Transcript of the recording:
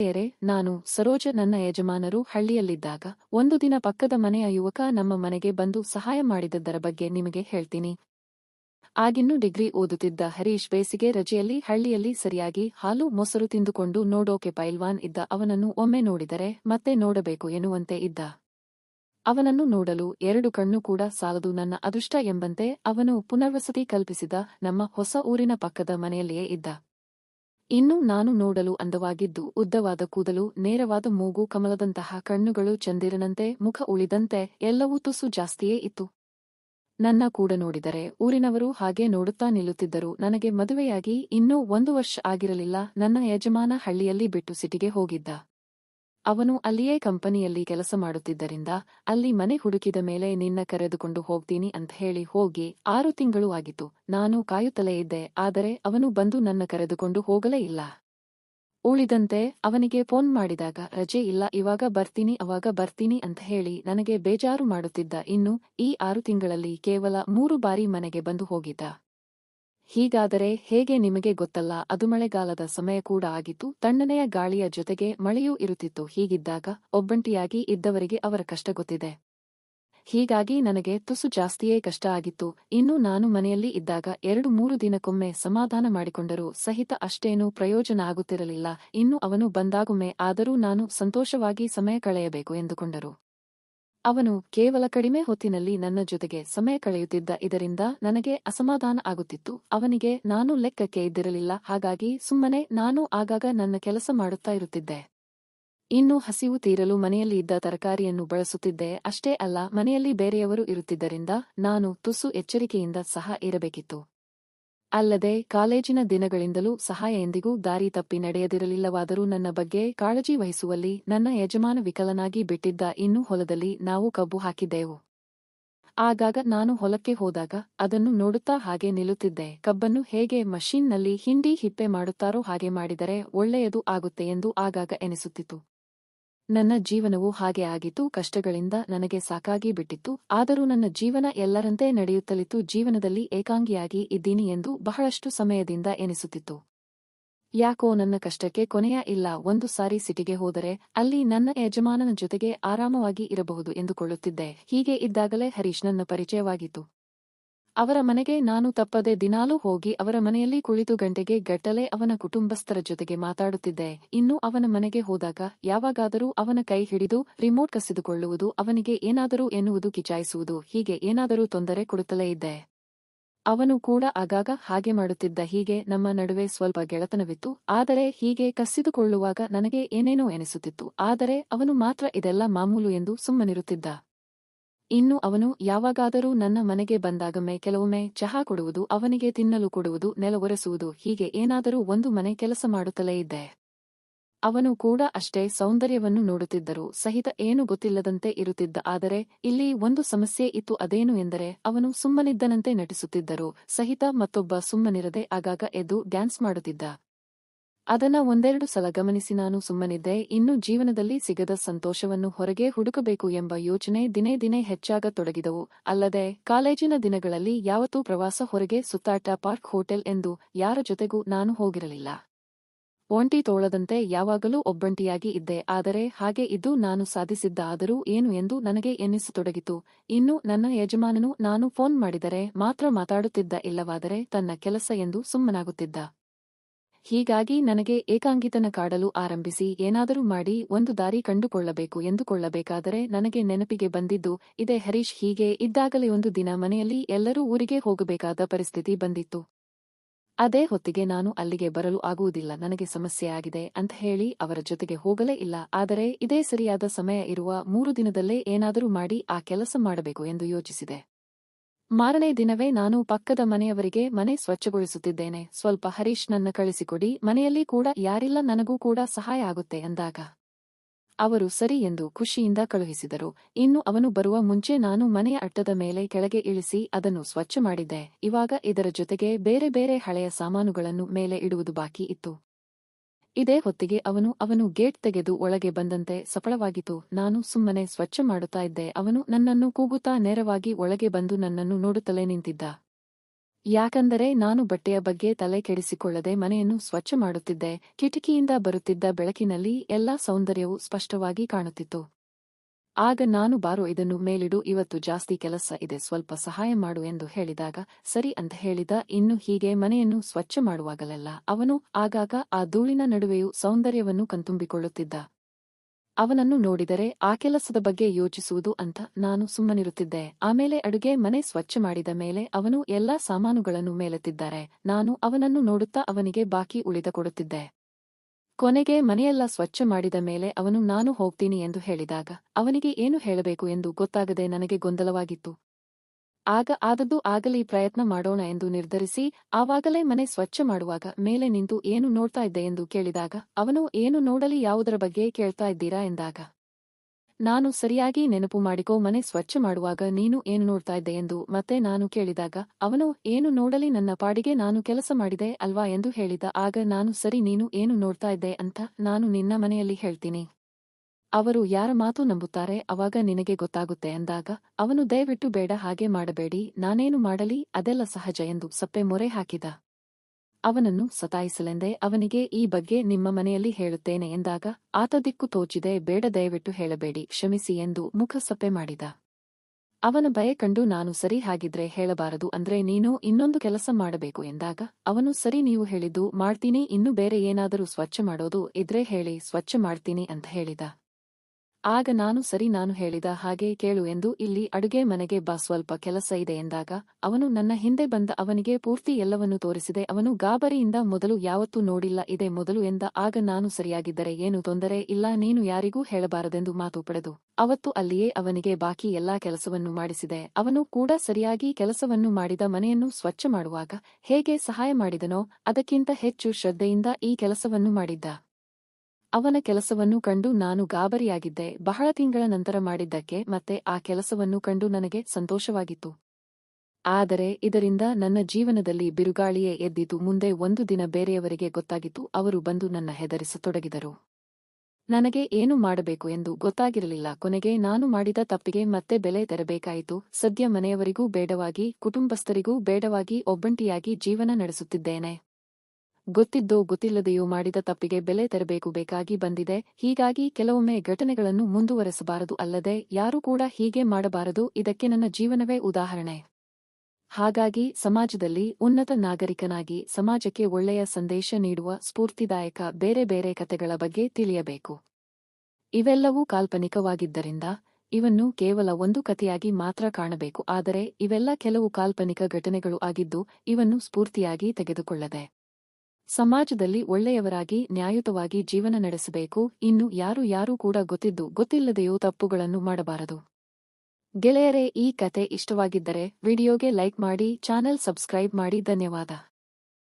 ಗೆಳೆಯರೇ, ನಾನು ಸರೋಜ ನನ್ನ ಯಜಮಾನರು ಹಳ್ಳಿಯಲ್ಲಿದ್ದಾಗ ಒಂದು ದಿನ ಪಕ್ಕದ ಮನೆಯ ಯುವಕ ನಮ್ಮ ಮನೆಗೆ ಬಂದು ಸಹಾಯ ಮಾಡಿದ್ದರ ಬಗ್ಗೆ ನಿಮಗೆ ಹೇಳ್ತೀನಿ. ಆಗಿನ್ನೂ ಡಿಗ್ರಿ ಓದುತ್ತಿದ್ದ ಹರೀಶ್ ಬೇಸಿಗೆ ರಜೆಯಲ್ಲಿ ಹಳ್ಳಿಯಲ್ಲಿ ಸರಿಯಾಗಿ ಹಾಲು ಮೊಸರು ತಿಂದುಕೊಂಡು ನೋಡೋಕೆ ಪೈಲ್ವಾನ್ ಇದ್ದ ಅವನನ್ನು ಒಮ್ಮೆ ನೋಡಿದರೆ ಮತ್ತೆ ನೋಡಬೇಕು ಎನ್ನುವಂತೆ ಇದ್ದ. ಅವನನ್ನು ನೋಡಲು ಎರಡು ಕಣ್ಣು ಕೂಡ ಸಾಲದು ನನ್ನ ಅದೃಷ್ಟ ಎಂಬಂತೆ ಅವನು ಪುನರ್ವಸತಿ ಕಲ್ಪಿಸಿದ ನಮ್ಮ ಹೊಸ ಊರಿನ ಪಕ್ಕದ ಮನೆಯಲ್ಲಿಯೇ ಇದ್ದ. ಇನ್ನು ನಾನು ನೋಡಲು ಅಂದವಾಗಿದ್ದು ಉದ್ದವಾದ ಕೂದಲು, ನೇರವಾದ ಮೂಗು, ಕಮಲದಂತಹ ಕಣ್ಣುಗಳು, ಚಂದಿರನಂತೆ, ಮುಖ ಉಳಿದಂತೆ ಎಲ್ಲವೂ ತುಸು ಜಾಸ್ತಿಯೇ ಇತ್ತು. ನನ್ನ ಕೂಡ ನೋಡಿದರೆ ಊರಿನವರು ಹಾಗೆ ನೋಡುತ್ತಾ ನಿಲ್ಲುತ್ತಿದ್ದರು. ನನಗೆ ಮದುವೆಯಾಗಿ ಇನ್ನೂ ಒಂದು ವರ್ಷ ಆಗಿರಲಿಲ್ಲ. ನನ್ನ ಯಜಮಾನ ಹಳ್ಳಿಯಲ್ಲಿ ಬಿಟ್ಟು ಸಿಟಿಗೆ ಹೋಗಿದ್ದ. ಅವನು ಅಲ್ಲಿಯೇ ಕಂಪನಿಯಲ್ಲಿ ಕೆಲಸ ಮಾಡುತ್ತಿದ್ದರಿಂದ, ಅಲ್ಲಿ ಮನೆ ಹುಡುಕಿದ ಮೇಲೆ ನಿನ್ನ ಕರೆದುಕೊಂಡು ಹೋಗ್ತೀನಿ ಅಂತ ಹೇಳಿ ಹೋಗಿ, ಆರು ತಿಂಗಳು ಆಗಿತ್ತು. ನಾನು ಕಾಯುತ್ತಲೇ ಇದ್ದೆ, ಆದರೆ ಅವನು ಬಂದು ನನ್ನ ಕರೆದುಕೊಂಡು ಹೋಗಲೇ ಇಲ್ಲ. ಉಳಿದಂತೆ ಅವನಿಗೆ ಫೋನ್ ಮಾಡಿದಾಗ, ರಜೆ ಇಲ್ಲ, ಇವಾಗ ಬರ್ತೀನಿ, ಅವಾಗ ಬರ್ತೀನಿ ಅಂತ ಹೇಳಿ ನನಗೆ ಬೇಜಾರು ಮಾಡುತ್ತಿದ್ದ. ಇನ್ನು ಈ ಆರು ತಿಂಗಳಲ್ಲಿ ಕೇವಲ ಮೂರು ಬಾರಿ ಮನೆಗೆ ಬಂದು ಹೋಗಿದ್ದ. ಹೀಗಾದರೆ ಹೇಗೆ ನಿಮಗೆ ಗೊತ್ತಲ್ಲ, ಅದು ಮಳೆಗಾಲದ ಸಮಯ ಕೂಡ ಆಗಿತ್ತು, ತಣ್ಣನೆಯ ಗಾಳಿಯ ಜೊತೆಗೆ ಮಳೆಯೂ ಇರುತ್ತಿತ್ತು, ಹೀಗಿದ್ದಾಗ ಒಬ್ಬಂಟಿಯಾಗಿ ಇದ್ದವರಿಗೆ ಅವರ ಕಷ್ಟ ಗೊತ್ತಿದೆ. ಹೀಗಾಗಿ ನನಗೆ ತುಸು ಜಾಸ್ತಿಯೇ ಕಷ್ಟ ಆಗಿತ್ತು, ಇನ್ನು ನಾನು ಮನೆಯಲ್ಲಿ ಇದ್ದಾಗ ಎರಡು ಮೂರು ದಿನಕ್ಕೊಮ್ಮೆ ಸಮಾಧಾನ ಮಾಡಿಕೊಂಡರೂ ಸಹಿತ ಅಷ್ಟೇನೂ ಪ್ರಯೋಜನ ಆಗುತ್ತಿರಲಿಲ್ಲ, ಇನ್ನು ಅವನು ಬಂದಾಗೊಮ್ಮೆ ಆದರೂ ನಾನು ಸಂತೋಷವಾಗಿ ಸಮಯ ಕಳೆಯಬೇಕು ಎಂದುಕೊಂಡರು. ಅವನು ಕೇವಲ ಕಡಿಮೆ ಹೊತ್ತಿನಲ್ಲಿ ನನ್ನ ಜೊತೆಗೆ ಸಮಯ ಕಳೆಯುತ್ತಿದ್ದ ಇದರಿಂದ ನನಗೆ ಅಸಮಾಧಾನ ಆಗುತ್ತಿತ್ತು. ಅವನಿಗೆ, ನಾನು ಲೆಕ್ಕಕ್ಕೆ ಇದ್ದಿರಲಿಲ್ಲ, ಹಾಗಾಗಿ ಸುಮ್ಮನೆ ನಾನು ಆಗಾಗ ನನ್ನ ಕೆಲಸ ಮಾಡುತ್ತಾ ಇರುತ್ತಿದ್ದೆ. ಇನ್ನು ಹಸಿವು ತೀರಲು ಮನೆಯಲ್ಲಿ ಇದ್ದ ತರಕಾರಿಯನ್ನು ಬಳಸುತ್ತಿದ್ದೆ. ಅಷ್ಟೇ ಅಲ್ಲ, ಮನೆಯಲ್ಲಿ ಬೇರೆಯವರು ಇರುತ್ತಿದ್ದರಿಂದ ನಾನು ತುಸು ಎಚ್ಚರಿಕೆಯಿಂದ ಸಹ ಇರಬೇಕಿತ್ತು. ಅಲ್ಲದೆ ಕಾಲೇಜಿನ ದಿನಗಳಿಂದಲೂ ಸಹಾಯ ಎಂದಿಗೂ ದಾರಿ ತಪ್ಪಿ ನಡೆಯದಿರಲಿಲ್ಲವಾದರೂ ನನ್ನ ಬಗ್ಗೆ ಕಾಳಜಿ ವಹಿಸುವಲ್ಲಿ ನನ್ನ ಯಜಮಾನ ವಿಕಲನಾಗಿ ಬಿಟ್ಟಿದ್ದ ಇನ್ನೂ ಹೊಲದಲ್ಲಿ ನಾವು ಕಬ್ಬು ಹಾಕಿದ್ದೆವು. ಆಗಾಗ ನಾನು ಹೊಲಕ್ಕೆ ಹೋದಾಗ ಅದನ್ನು ನೋಡುತ್ತಾ ಹಾಗೆ ನಿಲ್ಲುತ್ತಿದ್ದೆ. ಕಬ್ಬನ್ನು ಹೇಗೆ ಮಷೀನ್ನಲ್ಲಿ ಹಿಂಡಿ ಹಿಪ್ಪೆ ಮಾಡುತ್ತಾರೋ ಹಾಗೆ ಮಾಡಿದರೆ ಒಳ್ಳೆಯದು ಆಗುತ್ತೆ ಎಂದು ಆಗಾಗ ಎನಿಸುತ್ತಿತ್ತು. ನನ್ನ ಜೀವನವು ಹಾಗೆ ಆಗಿತ್ತು, ಕಷ್ಟಗಳಿಂದ ನನಗೆ ಸಾಕಾಗಿ ಬಿಟ್ಟಿತ್ತು, ಆದರೂ ನನ್ನ ಜೀವನ ಎಲ್ಲರಂತೆ ನಡೆಯುತ್ತಲಿತ್ತು, ಜೀವನದಲ್ಲಿ ಏಕಾಂಗಿಯಾಗಿ ಇದ್ದೀನಿ ಎಂದು ಬಹಳಷ್ಟು ಸಮಯದಿಂದ ಎನಿಸುತ್ತಿತ್ತು. ಯಾಕೋ ನನ್ನ ಕಷ್ಟಕ್ಕೆ ಕೊನೆಯ ಇಲ್ಲ, ಒಂದು ಸಾರಿ ಸಿಟಿಗೆ ಹೋದರೆ ಅಲ್ಲಿ ನನ್ನ ಯಜಮಾನನ ಜೊತೆಗೆ ಆರಾಮವಾಗಿ ಇರಬಹುದು ಎಂದುಕೊಳ್ಳುತ್ತಿದ್ದೆ. ಹೀಗೆ ಇದ್ದಾಗಲೇ ಹರೀಶ್ ನನ್ನ ಪರಿಚಯವಾಗಿತ್ತು. ಅವರ ಮನೆಗೆ ನಾನು ತಪ್ಪದೆ ದಿನಾಲೂ ಹೋಗಿ ಅವರ ಮನೆಯಲ್ಲಿ ಕುಳಿತು ಗಂಟೆಗೆ ಗಟ್ಟಲೆ ಅವನ ಕುಟುಂಬಸ್ಥರ ಜೊತೆಗೆ ಮಾತಾಡುತ್ತಿದ್ದೆ. ಇನ್ನು ಅವನ ಮನೆಗೆ ಹೋದಾಗ ಯಾವಾಗಾದರೂ ಅವನ ಕೈ ಹಿಡಿದು ರಿಮೋಟ್ ಕಸಿದುಕೊಳ್ಳುವುದು ಅವನಿಗೆ ಏನಾದರೂ ಎನ್ನುವುದು ಕಿಚಾಯಿಸುವುದು ಹೀಗೆ ಏನಾದರೂ ತೊಂದರೆ ಕೊಡುತ್ತಲೇ ಇದ್ದೆ. ಅವನು ಕೂಡ ಆಗಾಗ ಹಾಗೆ ಮಾಡುತ್ತಿದ್ದ ಹೀಗೆ ನಮ್ಮ ನಡುವೆ ಸ್ವಲ್ಪ ಗೆಳತನವಿತ್ತು. ಆದರೆ ಹೀಗೆ ಕಸಿದುಕೊಳ್ಳುವಾಗ ನನಗೆ ಏನೇನೋ ಎನಿಸುತ್ತಿತ್ತು. ಆದರೆ ಅವನು ಮಾತ್ರ ಇದೆಲ್ಲ ಮಾಮೂಲು ಎಂದು ಸುಮ್ಮನಿರುತ್ತಿದ್ದ. ಇನ್ನು ಅವನು ಯಾವಾಗಾದರೂ ನನ್ನ ಮನೆಗೆ ಬಂದಾಗಮೆ ಕೆಲವೊಮ್ಮೆ ಚಹಾ ಕೊಡುವುದು, ಅವನಿಗೆ ತಿನ್ನಲು ಕೊಡುವುದು ನೆಲವೊರೆಸುವುದು ಹೀಗೆ ಏನಾದರೂ ಒಂದು ಮನೆ ಕೆಲಸ ಮಾಡುತ್ತಲೇ ಇದ್ದೆ. ಅವನು ಕೂಡ ಅಷ್ಟೇ ಸೌಂದರ್ಯವನ್ನು ನೋಡುತ್ತಿದ್ದರು, ಸಹಿತ ಏನು ಗೊತ್ತಿಲ್ಲದಂತೆ ಇರುತ್ತಿದ್ದ, ಆದರೆ ಇಲ್ಲಿ ಒಂದು ಸಮಸ್ಯೆ ಇತ್ತು, ಅದೇನು ಎಂದರೆ ಅವನು ಸುಮ್ಮನಿದ್ದನಂತೆ ನಟಿಸುತ್ತಿದ್ದರು, ಸಹಿತ ಮತ್ತೊಬ್ಬ ಸುಮ್ಮನಿರದೆ ಆಗಾಗ ಎದ್ದು ಡ್ಯಾನ್ಸ್ ಮಾಡುತ್ತಿದ್ದ. ಅದನ್ನ ಒಂದೆರಡು ಸಲ ಗಮನಿಸಿ ನಾನು ಸುಮ್ಮನಿದ್ದೆ, ಇನ್ನು ಜೀವನದಲ್ಲಿ ಸಿಗದ ಸಂತೋಷವನ್ನು ಹೊರಗೆ ಹುಡುಕಬೇಕು ಎಂಬ ಯೋಚನೆ ದಿನೇ ದಿನೇ ಹೆಚ್ಚಾಗತೊಡಗಿದವು ಅಲ್ಲದೆ, ಕಾಲೇಜಿನ ದಿನಗಳಲ್ಲಿ ಯಾವತ್ತೂ ಪ್ರವಾಸ ಹೊರಗೆ ಸುತ್ತಾಟ ಪಾರ್ಕ್ ಹೋಟೆಲ್ ಎಂದು ಯಾರ ಜೊತೆಗೂ ನಾನು ಹೋಗಿರಲಿಲ್ಲ. ಒಂಟಿ ತೋಳದಂತೆ ಯಾವಾಗಲೂ ಒಬ್ಬಂಟಿಯಾಗಿ ಇದ್ದೆ, ಆದರೆ ಹಾಗೆ ಇದ್ದು ನಾನು ಸಾಧಿಸಿದ್ದ ಆದರೂ ಏನು ಎಂದು ನನಗೆ ಎನ್ನಿಸತೊಡಗಿತು. ಇನ್ನು ನನ್ನ ಯಜಮಾನನು ನಾನು ಫೋನ್ ಮಾಡಿದರೆ ಮಾತ್ರ ಮಾತಾಡುತ್ತಿದ್ದ ಇಲ್ಲವಾದರೆ ತನ್ನ ಕೆಲಸ ಎಂದು ಸುಮ್ಮನಾಗುತ್ತಿದ್ದ. ಹೀಗಾಗಿ ನನಗೆ ಏಕಾಂಗಿತನ ಕಾಡಲು ಆರಂಭಿಸಿ, ಏನಾದರೂ ಮಾಡಿ ಒಂದು ದಾರಿ ಕಂಡುಕೊಳ್ಳಬೇಕು ಎಂದುಕೊಳ್ಳಬೇಕಾದರೆ ನನಗೆ ನೆನಪಿಗೆ ಬಂದಿದ್ದು, ಇದೇ ಹರೀಶ್ ಹೀಗೆ ಇದ್ದಾಗಲೇ ಒಂದು ದಿನ ಮನೆಯಲ್ಲಿ ಎಲ್ಲರೂ ಊರಿಗೆ ಹೋಗಬೇಕಾದ ಪರಿಸ್ಥಿತಿ ಬಂದಿತ್ತು. ಅದೇ ಹೊತ್ತಿಗೆ ನಾನು ಅಲ್ಲಿಗೆ ಬರಲು ಆಗುವುದಿಲ್ಲ, ನನಗೆ ಸಮಸ್ಯೆ ಆಗಿದೆ ಅಂತ ಹೇಳಿ ಅವರ ಜೊತೆಗೆ ಹೋಗಲೇ ಇಲ್ಲ. ಆದರೆ ಇದೇ ಸರಿಯಾದ ಸಮಯ ಇರುವ ಮೂರು ದಿನದಲ್ಲೇ ಏನಾದರೂ ಮಾಡಿ ಆ ಕೆಲಸ ಮಾಡಬೇಕು ಎಂದು ಯೋಚಿಸಿದೆ. ಮಾರನೇ ದಿನವೇ ನಾನು ಪಕ್ಕದ ಮನೆಯವರಿಗೆ ಮನೆ ಸ್ವಚ್ಛಗೊಳಿಸುತ್ತಿದ್ದೇನೆ. ಸ್ವಲ್ಪ ಹರೀಶ್ ನನ್ನ ಕಳಿಸಿಕೊಡಿ, ಮನೆಯಲ್ಲಿ ಕೂಡ ಯಾರಿಲ್ಲ ನನಗೂ ಕೂಡ ಸಹಾಯ ಆಗುತ್ತೆ ಅಂದಾಗ. ಅವರು ಸರಿ ಎಂದು ಖುಷಿಯಿಂದ ಕಳುಹಿಸಿದರು. ಇನ್ನು ಅವನು ಬರುವ ಮುಂಚೆ ನಾನು ಮನೆಯ ಅಟ್ಟದ ಮೇಲೆ ಕೆಳಗೆ ಇಳಿಸಿ ಅದನ್ನು ಸ್ವಚ್ಛ ಮಾಡಿದ್ದೆ. ಇವಾಗ ಇದರ ಜೊತೆಗೆ ಬೇರೆ ಬೇರೆ ಹಳೆಯ ಸಾಮಾನುಗಳನ್ನು ಮೇಲೆ ಇಡುವುದು ಬಾಕಿ ಇತ್ತು. ಇದೇ ಹೊತ್ತಿಗೆ ಅವನು ಅವನು ಗೇಟ್ ತೆಗೆದು ಒಳಗೆ ಬಂದಂತೆ ಸಫಲವಾಗಿತು. ನಾನು ಸುಮ್ಮನೆ ಸ್ವಚ್ಛ ಮಾಡುತ್ತಾ ಇದ್ದೆ. ಅವನು ನನ್ನನ್ನು ಕೂಗುತ್ತಾ ನೇರವಾಗಿ ಒಳಗೆ ಬಂದು ನನ್ನನ್ನು ನೋಡುತ್ತಲೇ ನಿಂತಿದ್ದ. ಯಾಕಂದರೆ ನಾನು ಬಟ್ಟೆಯ ಬಗ್ಗೆ ತಲೆ ಕೆಡಿಸಿಕೊಳ್ಳದೆ ಮನೆಯನ್ನು ಸ್ವಚ್ಛ ಮಾಡುತ್ತಿದ್ದೆ. ಕಿಟಕಿಯಿಂದ ಬರುತ್ತಿದ್ದ ಬೆಳಕಿನಲ್ಲಿ ಎಲ್ಲಾ ಸೌಂದರ್ಯವೂ ಸ್ಪಷ್ಟವಾಗಿ ಕಾಣುತ್ತಿತ್ತು. ಆಗ ನಾನು ಬಾರೋ ಇದನ್ನು ಮೇಲಿಡು, ಇವತ್ತು ಜಾಸ್ತಿ ಕೆಲಸ ಇದೆ, ಸ್ವಲ್ಪ ಸಹಾಯ ಮಾಡು ಎಂದು ಹೇಳಿದಾಗ, ಸರಿ ಅಂತ ಹೇಳಿದ, ಇನ್ನು ಹೀಗೆ ಮನೆಯನ್ನು ಸ್ವಚ್ಛ ಮಾಡುವಾಗಲೆಲ್ಲ, ಅವನು ಆಗಾಗ ಆ ಧೂಳಿನ ನಡುವೆಯೂ ಸೌಂದರ್ಯವನ್ನು ಕಂತುಂಬಿಕೊಳ್ಳುತ್ತಿದ್ದ ಅವನನ್ನು ನೋಡಿದರೆ, ಆ ಕೆಲಸದ ಬಗ್ಗೆ ಯೋಚಿಸುವುದು ಅಂತ ನಾನು ಸುಮ್ಮನಿರುತ್ತಿದ್ದೆ. ಆಮೇಲೆ ಅಡುಗೆ ಮನೆ ಸ್ವಚ್ಛ ಮಾಡಿದ ಮೇಲೆ ಅವನು ಎಲ್ಲಾ ಸಾಮಾನುಗಳನ್ನು ಮೇಲೆತ್ತಿದ್ದಾರೆ. ನಾನು ಅವನನ್ನು ನೋಡುತ್ತಾ ಅವನಿಗೆ ಬಾಕಿ ಉಳಿದ ಕೊಡುತ್ತಿದ್ದೆ. ಕೊನೆಗೆ ಮನೆಯೆಲ್ಲ ಸ್ವಚ್ಛ ಮಾಡಿದ ಮೇಲೆ ಅವನು, ನಾನು ಹೋಗ್ತೀನಿ ಎಂದು ಹೇಳಿದಾಗ, ಅವನಿಗೆ ಏನು ಹೇಳಬೇಕು ಎಂದು ಗೊತ್ತಾಗದೆ ನನಗೆ ಗೊಂದಲವಾಗಿತ್ತು. ಆಗ ಆದದ್ದು ಆಗಲಿ ಪ್ರಯತ್ನ ಮಾಡೋಣ ಎಂದು ನಿರ್ಧರಿಸಿ, ಆವಾಗಲೇ ಮನೆ ಸ್ವಚ್ಛ ಮಾಡುವಾಗ ಮೇಲೆ ನಿಂತು, ಏನು ನೋಡ್ತಾ ಇದ್ದೆ? ಎಂದು ಕೇಳಿದಾಗ, ಅವನು ಏನು ನೋಡಲಿ, ಯಾವುದರ ಬಗ್ಗೆ ಕೇಳ್ತಾ ಇದ್ದೀರಾ? ಎಂದಾಗ ನಾನು ಸರಿಯಾಗಿ ನೆನಪು ಮಾಡಿಕೋ, ಮನೆ ಸ್ವಚ್ಛ ಮಾಡುವಾಗ ನೀನು ಏನು ನೋಡ್ತಾ ಇದ್ದೆ ಎಂದು ಮತ್ತೆ ನಾನು ಕೇಳಿದಾಗ, ಅವನು ಏನು ನೋಡಲಿ, ನನ್ನ ಪಾಡಿಗೆ ನಾನು ಕೆಲಸ ಮಾಡಿದೆ ಅಲ್ವಾ ಎಂದು ಹೇಳಿದ. ಆಗ ನಾನು ಸರಿ, ನೀನು ಏನು ನೋಡ್ತಾ ಇದ್ದೆ ಅಂತ ನಾನು ನಿನ್ನ ಮನೆಯಲ್ಲಿ ಹೇಳ್ತೀನಿ. ಅವರು ಯಾರ ಮಾತು ನಂಬುತ್ತಾರೆ, ಅವಾಗ ನಿನಗೆ ಗೊತ್ತಾಗುತ್ತೆ ಅಂದಾಗ, ಅವನು ದಯವಿಟ್ಟು ಬೇಡ, ಹಾಗೆ ಮಾಡಬೇಡಿ, ನಾನೇನು ಮಾಡಲಿ, ಅದೆಲ್ಲ ಸಹಜ ಎಂದು ಸಪ್ಪೆ ಮೊರೆ ಹಾಕಿದ. ಅವನನ್ನು ಸತಾಯಿಸಲೆಂದೇ ಅವನಿಗೆ ಈ ಬಗ್ಗೆ ನಿಮ್ಮ ಮನೆಯಲ್ಲಿ ಹೇಳುತ್ತೇನೆ ಎಂದಾಗ, ಆತ ದಿಕ್ಕು ತೋಚಿದೆ, ಬೇಡ ದಯವಿಟ್ಟು ಹೇಳಬೇಡಿ, ಕ್ಷಮಿಸಿ ಎಂದು ಮುಖ ಸಪ್ಪೆ ಮಾಡಿದ. ಅವನ ಭಯ ಕಂಡು ನಾನು ಸರಿ ಹಾಗಿದ್ರೆ ಹೇಳಬಾರದು ಅಂದ್ರೆ ನೀನು ಇನ್ನೊಂದು ಕೆಲಸ ಮಾಡಬೇಕು ಎಂದಾಗ, ಅವನು ಸರಿ ನೀವು ಹೇಳಿದ್ದು, ಮಾಡ್ತೀನಿ, ಇನ್ನು ಬೇರೆ ಏನಾದರೂ ಸ್ವಚ್ಛ ಮಾಡೋದು ಇದ್ರೆ ಹೇಳಿ, ಸ್ವಚ್ಛ ಮಾಡ್ತೀನಿ ಅಂತ ಹೇಳಿದ. ಆಗ ನಾನು ಸರಿ ನಾನು ಹೇಳಿದ ಹಾಗೆ ಕೇಳು ಎಂದು ಇಲ್ಲಿ ಅಡುಗೆ ಮನೆಗೆ ಬಾ ಸ್ವಲ್ಪ ಕೆಲಸ ಇದೆ ಎಂದಾಗ ಅವನು ನನ್ನ ಹಿಂದೆ ಬಂದ ಅವನಿಗೆ ಪೂರ್ತಿ ಎಲ್ಲವನ್ನೂ ತೋರಿಸಿದೆ. ಅವನು ಗಾಬರಿಯಿಂದ ಮೊದಲು ಯಾವತ್ತೂ ನೋಡಿಲ್ಲ, ಇದೆ ಮೊದಲು ಎಂದ ಆಗ ನಾನು ಸರಿಯಾಗಿದ್ದರೆ ಏನು ತೊಂದರೆ ಇಲ್ಲ, ನೀನು ಯಾರಿಗೂ ಹೇಳಬಾರದೆಂದು ಮಾತು ಪಡೆದು ಅವತ್ತು ಅಲ್ಲಿಯೇ ಅವನಿಗೆ ಬಾಕಿ ಎಲ್ಲಾ ಕೆಲಸವನ್ನು ಮಾಡಿಸಿದೆ. ಅವನು ಕೂಡ ಸರಿಯಾಗಿ ಕೆಲಸವನ್ನು ಮಾಡಿದ ಮನೆಯನ್ನು ಸ್ವಚ್ಛ ಮಾಡುವಾಗ ಹೇಗೆ ಸಹಾಯ ಮಾಡಿದನೋ ಅದಕ್ಕಿಂತ ಹೆಚ್ಚು ಶ್ರದ್ಧೆಯಿಂದ ಈ ಕೆಲಸವನ್ನು ಮಾಡಿದ್ದ. ಅವನ ಕೆಲಸವನ್ನು ಕಂಡು ನಾನು ಗಾಬರಿಯಾಗಿದ್ದೆ. ಬಹಳ ತಿಂಗಳ ನಂತರ ಮಾಡಿದ್ದಕ್ಕೆ ಮತ್ತೆ ಆ ಕೆಲಸವನ್ನು ಕಂಡು ನನಗೆ ಸಂತೋಷವಾಗಿತ್ತು. ಆದರೆ ಇದರಿಂದ ನನ್ನ ಜೀವನದಲ್ಲಿ ಬಿರುಗಾಳಿಯೇ ಎದ್ದಿತು. ಮುಂದೆ ಒಂದು ದಿನ ಬೇರೆಯವರಿಗೆ ಗೊತ್ತಾಗಿತ್ತು. ಅವರು ಬಂದು ನನ್ನ ಹೆದರಿಸತೊಡಗಿದರು. ನನಗೆ ಏನು ಮಾಡಬೇಕು ಎಂದು ಗೊತ್ತಾಗಿರಲಿಲ್ಲ. ಕೊನೆಗೆ ನಾನು ಮಾಡಿದ ತಪ್ಪಿಗೆ ಮತ್ತೆ ಬೆಲೆ ತೆರಬೇಕಾಯಿತು. ಸದ್ಯ ಮನೆಯವರಿಗೂ ಬೇಡವಾಗಿ, ಕುಟುಂಬಸ್ಥರಿಗೂ ಬೇಡವಾಗಿ, ಒಬ್ಬಂಟಿಯಾಗಿ ಜೀವನ ನಡೆಸುತ್ತಿದ್ದೇನೆ. ಗೊತ್ತಿದ್ದೋ ಗೊತ್ತಿಲ್ಲದೆಯೋ ಮಾಡಿದ ತಪ್ಪಿಗೆ ಬೆಲೆ ತರಬೇಕು ಬೇಕಾಗಿ ಬಂದಿದೆ. ಹೀಗಾಗಿ ಕೆಲವೊಮ್ಮೆ ಘಟನೆಗಳನ್ನು ಮುಂದುವರೆಸಬಾರದು ಅಲ್ಲದೆ ಯಾರೂ ಕೂಡ ಹೀಗೆ ಮಾಡಬಾರದು. ಇದಕ್ಕೆ ನನ್ನ ಜೀವನವೇ ಉದಾಹರಣೆ. ಹಾಗಾಗಿ ಸಮಾಜದಲ್ಲಿ ಉನ್ನತ ನಾಗರಿಕನಾಗಿ ಸಮಾಜಕ್ಕೆ ಒಳ್ಳೆಯ ಸಂದೇಶ ನೀಡುವ ಸ್ಫೂರ್ತಿದಾಯಕ ಬೇರೆ ಬೇರೆ ಕತೆಗಳ ಬಗ್ಗೆ ತಿಳಿಯಬೇಕು. ಇವೆಲ್ಲವೂ ಕಾಲ್ಪನಿಕವಾಗಿದ್ದರಿಂದ ಇವನ್ನು ಕೇವಲ ಒಂದು ಕಥೆಯಾಗಿ ಮಾತ್ರ ಕಾಣಬೇಕು. ಆದರೆ ಇವೆಲ್ಲ ಕೆಲವು ಕಾಲ್ಪನಿಕ ಘಟನೆಗಳು ಆಗಿದ್ದು ಇವನ್ನು ಸ್ಫೂರ್ತಿಯಾಗಿ ತೆಗೆದುಕೊಳ್ಳದೆ ಸಮಾಜದಲ್ಲಿ ಒಳ್ಳೆಯವರಾಗಿ, ನ್ಯಾಯಯುತವಾಗಿ ಜೀವನ ನಡೆಸಬೇಕು. ಇನ್ನು ಯಾರು ಯಾರೂ ಕೂಡ ಗೊತ್ತಿದ್ದು, ಗೊತ್ತಿಲ್ಲದೆಯೂ ತಪ್ಪುಗಳನ್ನು ಮಾಡಬಾರದು. ಗೆಳೆಯರೇ, ಈ ಕತೆ ಇಷ್ಟವಾಗಿದ್ದರೆ, ವಿಡಿಯೋಗೆ ಲೈಕ್ ಮಾಡಿ, ಚಾನೆಲ್ ಸಬ್ಸ್ಕ್ರೈಬ್ ಮಾಡಿ, ಧನ್ಯವಾದ.